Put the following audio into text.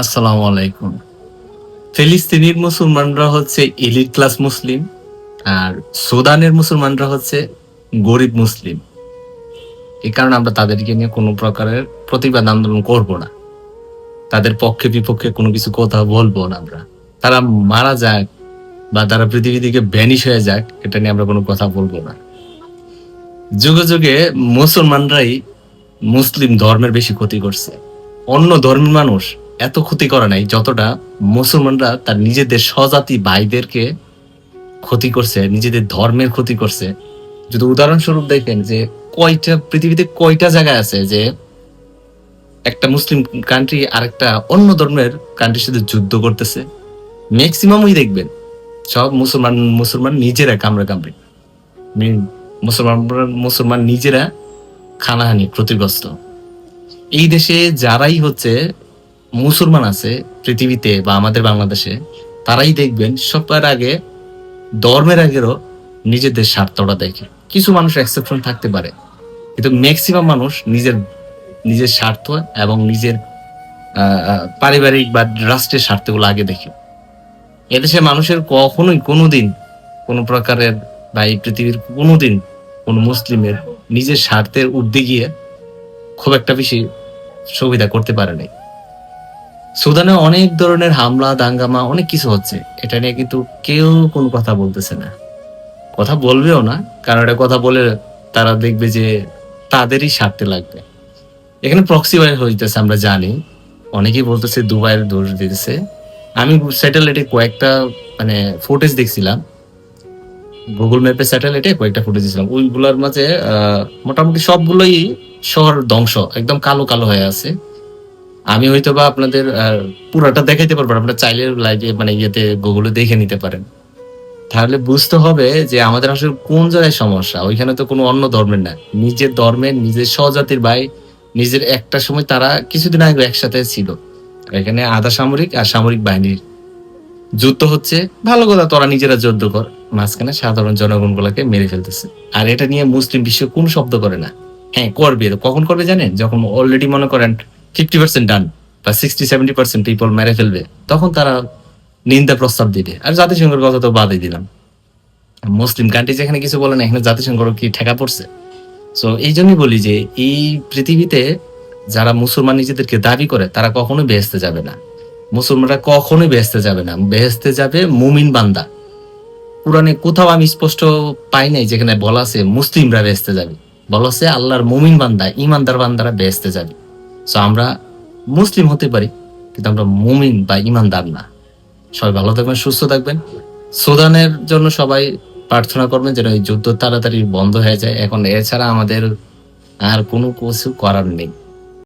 আসসালামু আলাইকুম। ফিলিস্তিনির মুসলমানরা হচ্ছে এলিট ক্লাস মুসলিম আর সুদানের মুসলমানরা হচ্ছে গরিব মুসলিম। এই কারণে আমরা তাদেরকে নিয়ে কোনো প্রকারের প্রতিবাদ আন্দোলন করব না। তাদের পক্ষে বিপক্ষে কোনো কিছু কথা বলব না আমরা। তারা মারা যাক বা তারা পৃথিবী থেকে ব্যানিশ হয়ে যাক, এটা নিয়ে আমরা কোনো কথা বলব না। যুগে যুগে মুসলমানরাই মুসলিম ধর্মের বেশি ক্ষতি করছে। অন্য ধর্মের মানুষ এত ক্ষতি করে নাই যতটা মুসলমানরা তার নিজেদের স্বজাতি ভাইদেরকে ক্ষতি করছে, নিজেদের ধর্মের ক্ষতি করছে। যদি উদাহরণস্বরূপ দেখেন যে কয়টা, পৃথিবীতে কয়টা জায়গায় আছে যে একটা মুসলিম কান্ট্রি আরেকটা অন্য ধর্মের কান্ট্রির সাথে যুদ্ধ করতেছে? ম্যাক্সিমামই দেখবেন, সব মুসলমান মুসলমান নিজেরা কামড়ে কামড়ে। মুসলমান মুসলমান নিজেরা খানাহানি, ক্ষতিগ্রস্ত। এই দেশে যারাই হচ্ছে মুসলমান আছে পৃথিবীতে বা আমাদের বাংলাদেশে, তারাই দেখবেন সবার আগে, ধর্মের আগেরও নিজেদের স্বার্থটা দেখে। কিছু মানুষ এক্সেপশন থাকতে পারে, কিন্তু ম্যাক্সিমাম মানুষ নিজের নিজের স্বার্থ এবং নিজের পারিবারিক বা রাষ্ট্রের স্বার্থগুলো আগে দেখে। এদেশে মানুষের কখনোই কোনো দিন কোনো প্রকারের বা এই পৃথিবীর কোনোদিন কোনো মুসলিমের নিজের স্বার্থের ঊর্ধ্বে গিয়ে খুব একটা বেশি সুবিধা করতে পারে নাই সুদানে অনেক ধরনের হামলা, দাঙ্গামা, অনেক কিছু হচ্ছে। এটা নিয়ে কিন্তু কেউ কোনো কথা বলতেছে না। কথা বলবেও না, কারণ এটা কথা বলে তারা দেখবে যে তাদেরই স্বার্থে লাগবে। এখানে প্রক্সি বাইর হইতেছে, আমরা জানি। অনেকেই বলতেছে দুবাইয়ের দোষ দিতেছে। আমি স্যাটেলাইটে কয়েকটা মানে ফুটেজ দেখছিলাম। গুগল ম্যাপে স্যাটেলাইটে কয়েকটা ফুটেজ দিয়েছিলাম ওইগুলোর মাঝে মোটামুটি সবগুলোই শহর ধ্বংস, একদম কালো কালো হয়ে আছে। আমি হয়তো বা আপনাদের পুরাটা দেখাইতে পারব। আপনারা চাইলে লাইভে মানে ইয়েতে গুগলে দেখে নিতে পারেন। তাহলে বুঝতে হবে যে আমাদের আসলে কোন জায়গায় সমস্যা, ওইখানে তো কোনো অন্য ধর্মের না। নিজের ধর্মের, নিজের স্বজাতির ভাই, নিজের একটা সময় তারা কিছুদিন আগে একসাথে ছিল। এখানে আধা সামরিক আর সামরিক বাহিনীর। যুদ্ধ হচ্ছে, ভালো কথা তোরা নিজেরা যুদ্ধ কর। মাঝখানে সাধারণ জনগণ গুলাকে মেরে ফেলতেছে। আর এটা নিয়ে মুসলিম বিশ্ব কোন শব্দ করে না। হ্যাঁ করবে, কখন করবে জানেন? যখন অলরেডি মনে করেন ফিফটি পার্সেন্ট ডান বা সিক্সটি সেভেন্টি পার্সেন্ট পিপল মেরে ফেলবে, তখন তারা নিন্দা প্রস্তাব দিবে। আর জাতিসংঘের কথা তো বাদই দিলাম। মুসলিম কান্ট্রি যেখানে কিছু বলে না, এখানে জাতিসংঘ কি ঠেকা পড়ছে? সো এই জন্যই বলি যে, এই পৃথিবীতে যারা মুসলমান নিজেদেরকে দাবি করে, তারা কখনোই বেহেস্তে যাবে না। মুসলমানরা কখনোই বেহেস্তে যাবে না। বেহেস্তে যাবে মুমিন বান্দা। কোরআনে কোথাও আমি স্পষ্ট পাই নাই যেখানে বলা আছে, মুসলিমরা বেহেস্তে যাবে। বলা আছে, আল্লাহর মুমিন বান্দা, ইমানদার বান্দারা বেহেস্তে যাবে। সো আমরা মুসলিম হতে পারি, কিন্তু আমরা মুমিন বা ইমানদার না। সবাই ভালো থাকবেন, সুস্থ থাকবেন। সুদানের জন্য সবাই প্রার্থনা করবেন যেন এই যুদ্ধ তাড়াতাড়ি বন্ধ হয়ে যায়। এখন এছাড়া আমাদের আর কোনো কিছু করার নেই।